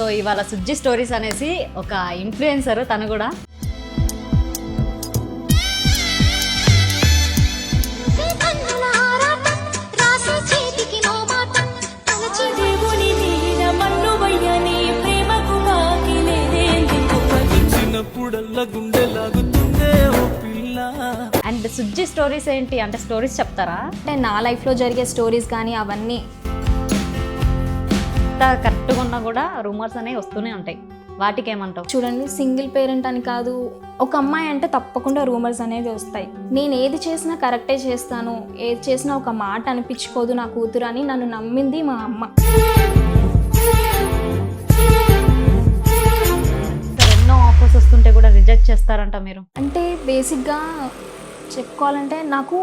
So ఇవాళ Sujji stories అనేసి ఒక ఇన్ఫ్లుయెన్సర్ తను కూడా. అండ్ సుజ్జి స్టోరీస్ ఏంటి? అంటే స్టోరీస్ చెప్తారా? అంటే నా లైఫ్లో జరిగే స్టోరీస్ కానీ అవన్నీ ఎంత కరెక్ట్గా ఉన్నా కూడా రూమర్స్ అనేవి వస్తూనే ఉంటాయి. వాటికి ఏమంటావు చూడండి సింగిల్ పేరెంట్ అని కాదు ఒక అమ్మాయి అంటే తప్పకుండా రూమర్స్ అనేది వస్తాయి. నేను ఏది చేసినా కరెక్టే చేస్తాను ఏది చేసినా ఒక మాట అనిపించుకోదు నా కూతురు అని నన్ను నమ్మింది మా అమ్మ. ఎన్నో ఆఫర్స్ వస్తుంటే కూడా రిజెక్ట్ చేస్తారంట మీరు. అంటే బేసిక్గా చెప్పుకోవాలంటే నాకు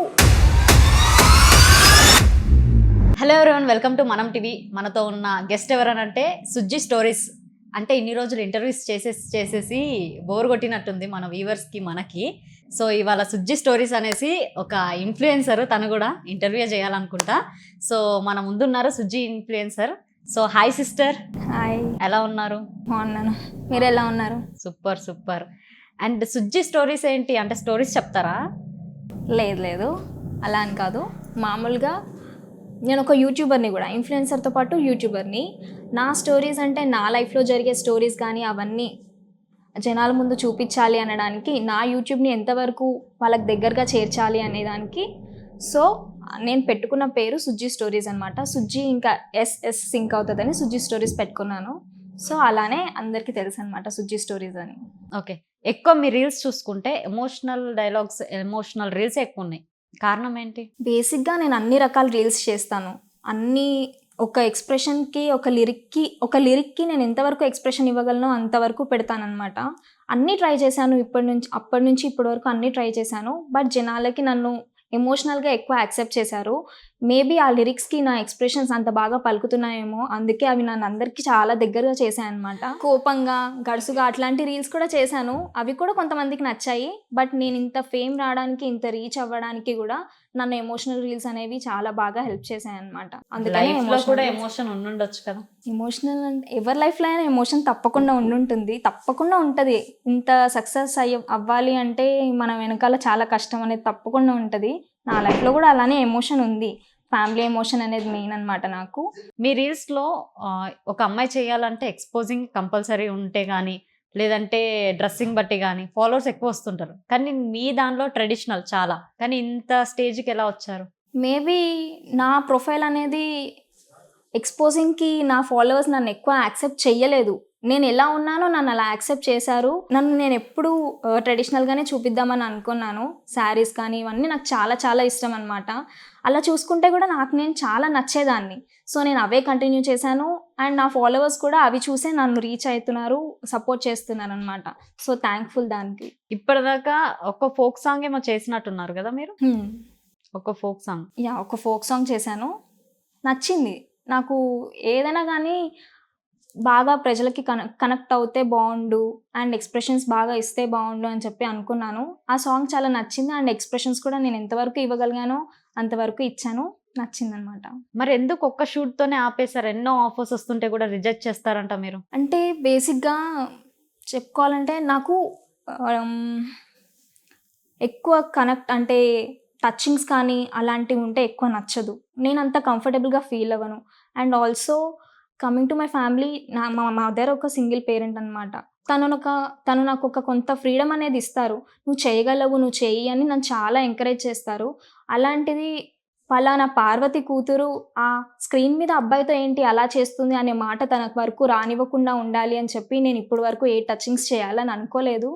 హలో ఎవరివన్ వెల్కమ్ టు మనం టీవీ మనతో ఉన్న గెస్ట్ ఎవరనంటే సుజ్జి స్టోరీస్ అంటే ఇన్ని రోజులు ఇంటర్వ్యూస్ చేసేసి చేసేసి బోర్ కొట్టినట్టుంది మన వ్యూవర్స్కి మనకి. సో ఇవాళ సుజ్జి స్టోరీస్ అనేసి ఒక ఇన్ఫ్లుయెన్సర్ తను కూడా ఇంటర్వ్యూ చేయాలనుకుంటా. సో మన ముందున్నారు Sujji influencer so hi sister hi ఎలా ఉన్నారు? బాగున్నాను. మీరు ఎలా ఉన్నారు? Super super and Sujji stories ఏంటి? అంటే స్టోరీస్ చెప్తారా? లేదు లేదు. అలా అని కాదు. మామూలుగా నేను ఒక యూట్యూబర్ని కూడా ఇన్ఫ్లుయెన్సర్తో పాటు యూట్యూబర్ని నా స్టోరీస్ అంటే నా లైఫ్లో జరిగే స్టోరీస్ కానీ అవన్నీ జనాల ముందు చూపించాలి అనడానికి నా యూట్యూబ్ని ఎంతవరకు వాళ్ళకి దగ్గరగా చేర్చాలి అనేదానికి. సో నేను పెట్టుకున్న పేరు సుజ్జి స్టోరీస్ అనమాట సుజ్జి ఇంకా ఎస్ఎస్ సింక్ అవుతుందని సుజ్జి స్టోరీస్ పెట్టుకున్నాను. సో అలానే అందరికీ తెలుసు అనమాట సుజ్జి స్టోరీస్ అని. ఓకే. ఎక్కువ మీ రీల్స్ చూసుకుంటే ఎమోషనల్ డైలాగ్స్ ఎమోషనల్ రీల్స్ ఎక్కువ ఉన్నాయి. కారణం ఏంటి బేసిక్గా నేను అన్ని రకాల రీల్స్ చేస్తాను. అన్ని ఒక ఎక్స్ప్రెషన్కి ఒక లిరిక్కి ఒక లిరిక్కి నేను ఎంతవరకు ఎక్స్ప్రెషన్ ఇవ్వగలనో అంతవరకు పెడతానమాట అన్నీ ట్రై చేశాను ఇప్పటి నుంచి అప్పటి నుంచి ఇప్పటి వరకు అన్నీ ట్రై చేశాను. బట్ జనాలకి నన్ను ఎమోషనల్గా ఎక్కువ యాక్సెప్ట్ చేశారు. మేబీ ఆ లిరిక్స్కి నా ఎక్స్ప్రెషన్స్ అంత బాగా పలుకుతున్నాయేమో అందుకే అవి నన్ను అందరికీ చాలా దగ్గరగా చేశాయి అనమాట కోపంగా గడుసుగా అట్లాంటి రీల్స్ కూడా చేశాను. అవి కూడా కొంతమందికి నచ్చాయి. బట్ నేను ఇంత ఫేమ్ రావడానికి ఇంత రీచ్ అవ్వడానికి కూడా నన్ను ఎమోషనల్ రీల్స్ అనేవి చాలా బాగా హెల్ప్ చేశాయి అనమాట అందుకని కూడా ఎమోషన్ ఉండుండొచ్చు కదా. ఎమోషనల్ అంటే ఎవరి లైఫ్లో అయినా ఎమోషన్ తప్పకుండా ఉండుంటుంది. తప్పకుండా ఉంటుంది. ఇంత సక్సెస్ అయ్య అవ్వాలి అంటే మన వెనకాల చాలా కష్టం అనేది తప్పకుండా ఉంటుంది. నా లైఫ్లో కూడా అలానే ఎమోషన్ ఉంది. ఫ్యామిలీ ఎమోషన్ అనేది మెయిన్ అనమాట నాకు. మీ రీల్స్లో ఆ, ఒక అమ్మాయి చేయాలంటే ఎక్స్పోజింగ్ కంపల్సరీ ఉంటే గానీ లేదంటే డ్రెస్సింగ్ బట్టి కానీ ఫాలోవర్స్ ఎక్కువ వస్తుంటారు. కానీ మీ దానిలో ట్రెడిషనల్ చాలా. కానీ ఇంత స్టేజ్కి ఎలా వచ్చారు? మేబీ నా ప్రొఫైల్ అనేది ఎక్స్పోజింగ్కి నా ఫాలోవర్స్ నన్ను ఎక్కువ యాక్సెప్ట్ చెయ్యలేదు. నేను ఎలా ఉన్నానో నన్ను అలా యాక్సెప్ట్ చేశారు. నన్ను నేను ఎప్పుడు ట్రెడిషనల్గానే చూపిద్దామని అనుకున్నాను. శారీస్ కానీ ఇవన్నీ నాకు చాలా చాలా ఇష్టం అనమాట అలా చూసుకుంటే కూడా నాకు నేను చాలా నచ్చేదాన్ని. సో నేను అవే కంటిన్యూ చేశాను. అండ్ నా ఫాలోవర్స్ కూడా అవి చూసే నన్ను రీచ్ అవుతున్నారు సపోర్ట్ చేస్తున్నారు అనమాట సో థ్యాంక్ఫుల్ దానికి. ఇప్పటిదాకా ఒక ఫోక్ సాంగ్ ఏమో చేసినట్టున్నారు కదా మీరు. ఒక ఫోక్ సాంగ్ యా ఒక ఫోక్ సాంగ్ చేశాను. నచ్చింది. నాకు ఏదైనా కానీ బాగా ప్రజలకి కన కనెక్ట్ అవుతే బాగుండు అండ్ ఎక్స్ప్రెషన్స్ బాగా ఇస్తే బాగుండు అని చెప్పి అనుకున్నాను. ఆ సాంగ్ చాలా నచ్చింది అండ్ ఎక్స్ప్రెషన్స్ కూడా నేను ఎంతవరకు ఇవ్వగలిగానో అంతవరకు ఇచ్చాను. నచ్చిందనమాట. మరి ఎందుకు ఒక్క షూట్ తోనే ఆపేశారు? ఎన్నో ఆఫర్స్ వస్తుంటే కూడా రిజెక్ట్ చేస్తారంట మీరు. అంటే బేసిక్గా చెప్పుకోవాలంటే నాకు ఎక్కువ కనెక్ట్ అంటే టచింగ్స్ కానీ అలాంటివి ఉంటే ఎక్కువ నచ్చదు. నేను అంత కంఫర్టబుల్గా ఫీల్ అవ్వను. And also coming to my family నా మా మదర్ ఒక సింగిల్ పేరెంట్ అనమాట తను ఒక తను నాకు ఒక కొంత ఫ్రీడమ్ అనేది ఇస్తారు. నువ్వు చేయగలవు నువ్వు చేయి అని నన్ను చాలా ఎంకరేజ్ చేస్తారు. అలాంటిది పలానా పార్వతి కూతురు ఆ స్క్రీన్ మీద అబ్బాయితో ఏంటి అలా చేస్తుంది అనే మాట తనకు వరకు రానివ్వకుండా ఉండాలి అని చెప్పి నేను ఇప్పటి వరకు ఏ టచింగ్స్ చేయాలని అనుకోలేదు.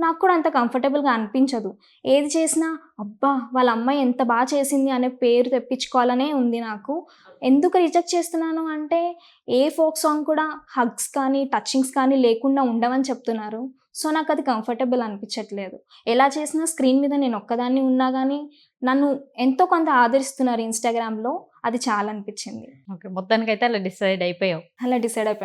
నాకు కూడా అంత కంఫర్టబుల్గా అనిపించదు. ఏది చేసినా అబ్బా వాళ్ళ అమ్మాయి ఎంత బాగా చేసింది అనే పేరు తెప్పించుకోవాలనే ఉంది నాకు. ఎందుకు రిజెక్ట్ చేస్తున్నాను అంటే ఏ ఫోక్ సాంగ్ కూడా హగ్స్ కానీ టచింగ్స్ కానీ లేకుండా ఉండవని చెప్తున్నారు. సో నాకు అది కంఫర్టబుల్ అనిపించట్లేదు. ఎలా చేసినా స్క్రీన్ మీద నేను ఒక్కదాన్ని ఉన్నా కానీ నన్ను ఎంతో కొంత ఆదరిస్తున్నారు ఇన్స్టాగ్రామ్లో అది చాలా అనిపించింది. ఓకే మొత్తానికైతే అలా డిసైడ్ అయిపోయావు. అలా డిసైడ్ అయిపోయాను.